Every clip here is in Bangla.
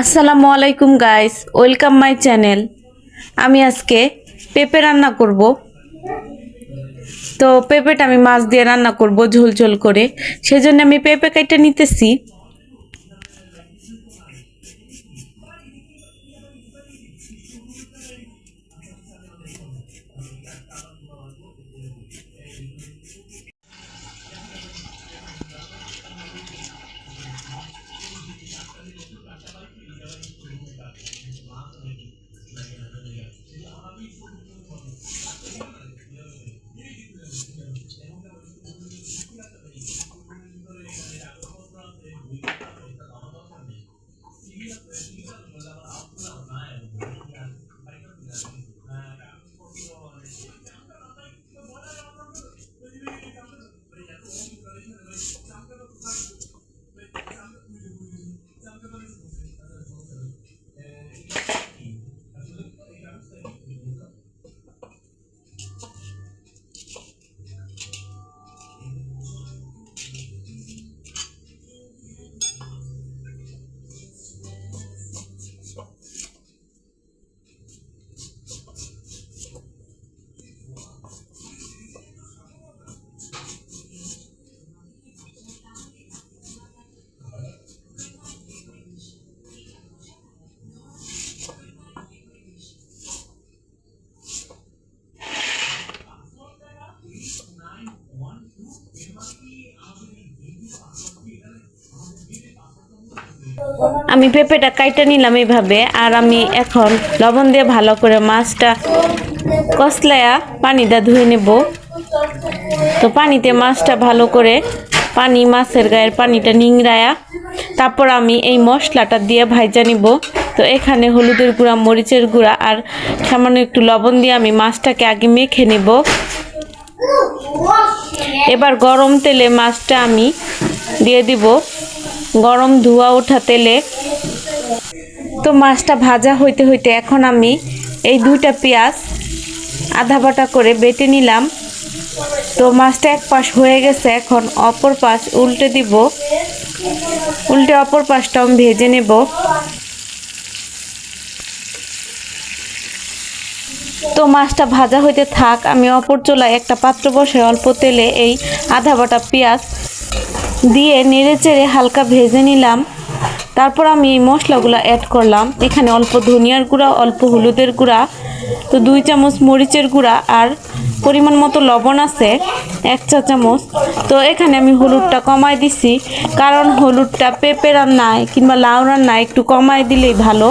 আসসালামু আলাইকুম গাইস ওয়েলকাম মাই চ্যানেল আমি আজকে পেঁপে রান্না করব। তো পেঁপেটা আমি মাছ দিয়ে রান্না করব ঝোল ঝোল করে। সেজন্য আমি পেঁপে কাইটা নিতেছি। আমি পেঁপেটা কাইটা নিলাম এইভাবে, আর আমি এখন লবণ দিয়ে ভালো করে মাছটা কসলায়া পানিটা ধুয়ে নেব। তো পানিতে মাছটা ভালো করে পানি, মাছের গায়ের পানিটা নিংড়ায়া, তারপর আমি এই মশলাটা দিয়ে ভাইজা নিব। তো এখানে হলুদের গুঁড়া, মরিচের গুঁড়া, আর সামান্য একটু লবণ দিয়ে আমি মাছটাকে আগে মেখে নেব। এবার গরম তেলে মাছটা আমি দিয়ে দিব। গরম ধোয়া ওঠা তেলে তো মাছটা ভাজা হইতে হইতে এখন আমি এই দুইটা পেঁয়াজ, আধা বাটা করে বেটে নিলাম। তো মাছটা এক পাশ হয়ে গেছে, এখন অপর পাশ উল্টে দিব। উল্টে অপর পাশটা আমি ভেজে নেব। তো মাছটা ভাজা হইতে থাক, আমি অপর চুলায় একটা পাত্র বসে অল্প তেলে এই আধা বাটা পেঁয়াজ দিয়ে নেড়ে চেড়ে হালকা ভেজে নিলাম। তারপর আমি এই মশলাগুলো অ্যাড করলাম। এখানে অল্প ধনিয়ার গুঁড়া, অল্প হলুদের গুঁড়া, তো দুই চামচ মরিচের গুঁড়া আর পরিমাণ মতো লবণ আছে, এক চা চামচ। তো এখানে আমি হলুদটা কমাই দিছি, কারণ হলুদটা পেঁপে রান্নায় কিংবা লাউ রান্নায় একটু কমাই দিলেই ভালো।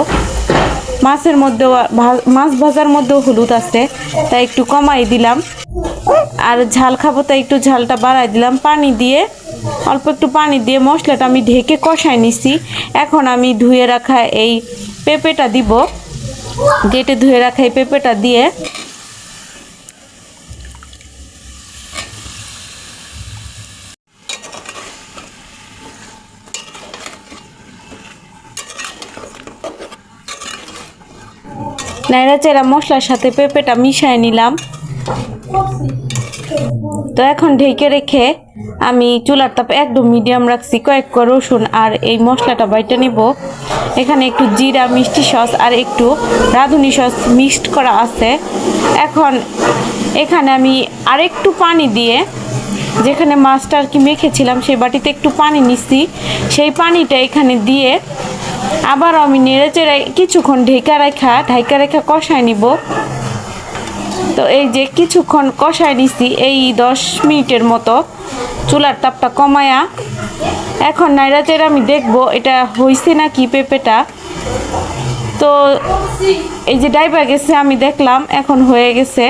মাছের মধ্যেও মাছ ভাজার মধ্যেও হলুদ আছে, তাই একটু কমাই দিলাম। আর ঝাল খাব, তাই একটু ঝালটা বাড়াই দিলাম। পানি দিয়ে অল্প একটু পানি দিয়ে মশলাটা আমি ঢেকে কষায় নিছি। এখন আমি ধুয়ে রাখা এই পেঁপেটা দিব। গেটে ধুয়ে রাখা এই পেঁপেটা দিয়ে নাইরা চেরা মশলার সাথে পেঁপেটা মিশায় নিলাম। তো এখন ঢেকে রেখে আমি চুলার তাপ একদম মিডিয়াম রাখছি, কয়েক রসুন আর এই মশলাটা বাইটা নেব। এখানে একটু জিরা, মিষ্টি সস আর একটু রাঁধুনি সস মিক্সড করা আছে। এখন এখানে আমি আরেকটু পানি দিয়ে যেখানে মাছটা আর কি মেখেছিলাম সেই বাটিতে একটু পানি নিচ্ছি সেই পানিটা এখানে দিয়ে আবার আমি নেড়ে চেড়ে কিছুক্ষণ ঢেকা রেখা, ঢাইকা রেখা কষায় নিব। তো এই যে কিছুক্ষণ কষায় নিছি, এই দশ মিনিটের মতো চুলার তাপটা কমায়া। এখন নাইরাচের আমি দেখব, এটা হয়েছে নাকি পেঁপেটা। তো এই যে ডাইবা গেছে, আমি দেখলাম, এখন হয়ে গেছে।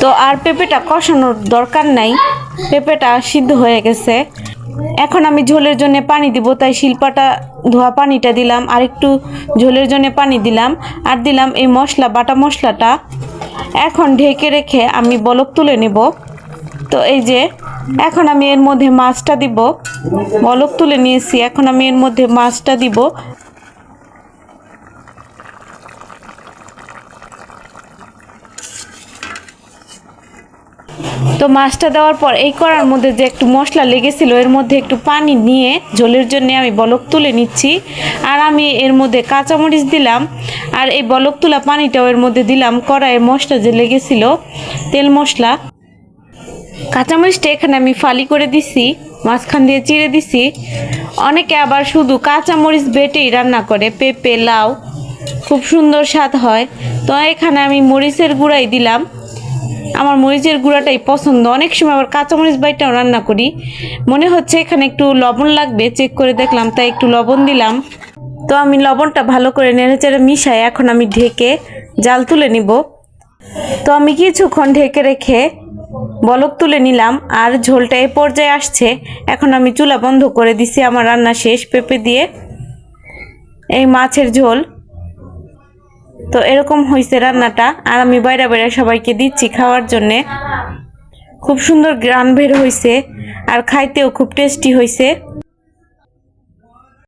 তো আর পেঁপেটা কষানোর দরকার নাই, পেঁপেটা সিদ্ধ হয়ে গেছে। এখন আমি ঝোলের জন্য পানি দিব, তাই শিল্পাটা ধোয়া পানিটা দিলাম, আর একটু ঝোলের জন্য পানি দিলাম, আর দিলাম এই মশলা, বাটা মশলাটা। এখন ঢেকে রেখে আমি বলক তুলে নেব। তো এই যে এখন আমি এর মধ্যে মাছটা দিব। বলক তুলে নিয়েছি, এখন আমি এর মধ্যে মাছটা দিব। তো মাছটা দেওয়ার পর এই করার মধ্যে যে একটু মশলা লেগেছিল, এর মধ্যে একটু পানি নিয়ে ঝোলের জন্য আমি বলক তুলে নিচ্ছি। আর আমি এর মধ্যে কাঁচামরিচ দিলাম, আর এই বলক তোলা পানিটাও এর মধ্যে দিলাম। কড়াইয়ের মশলা যে লেগেছিল, তেল মশলা। কাঁচামরিচটা এখানে আমি ফালি করে দিছি, মাঝখান দিয়ে চিড়ে দিছি। অনেকে আবার শুধু কাঁচামরিচ বেটেই রান্না করে, পেঁপে, লাউ, খুব সুন্দর স্বাদ হয়। তো এখানে আমি মরিচের গুঁড়াই দিলাম। আমার মরিচের গুঁড়াটাই পছন্দ। অনেক সময় আবার কাঁচামরিচ বাইটাও রান্না করি। মনে হচ্ছে এখানে একটু লবণ লাগবে, চেক করে দেখলাম, তাই একটু লবণ দিলাম। তো আমি লবণটা ভালো করে নেড়েচেড়ে মিশাই, এখন আমি ঢেকে জাল তুলে নিব। তো আমি কিছুক্ষণ ঢেকে রেখে বলক তুলে নিলাম, আর ঝোলটা এ পর্যায়ে আসছে। এখন আমি চুলা বন্ধ করে দিছি, আমার রান্না শেষ। পেঁপে দিয়ে এই মাছের ঝোল। তো এরকম হয়েছে রান্নাটা, আর আমি বাইরে বাইরে সবাইকে দিচ্ছি খাওয়ার জন্যে। খুব সুন্দর গ্রান বের হয়েছে আর খাইতেও খুব টেস্টি হয়েছে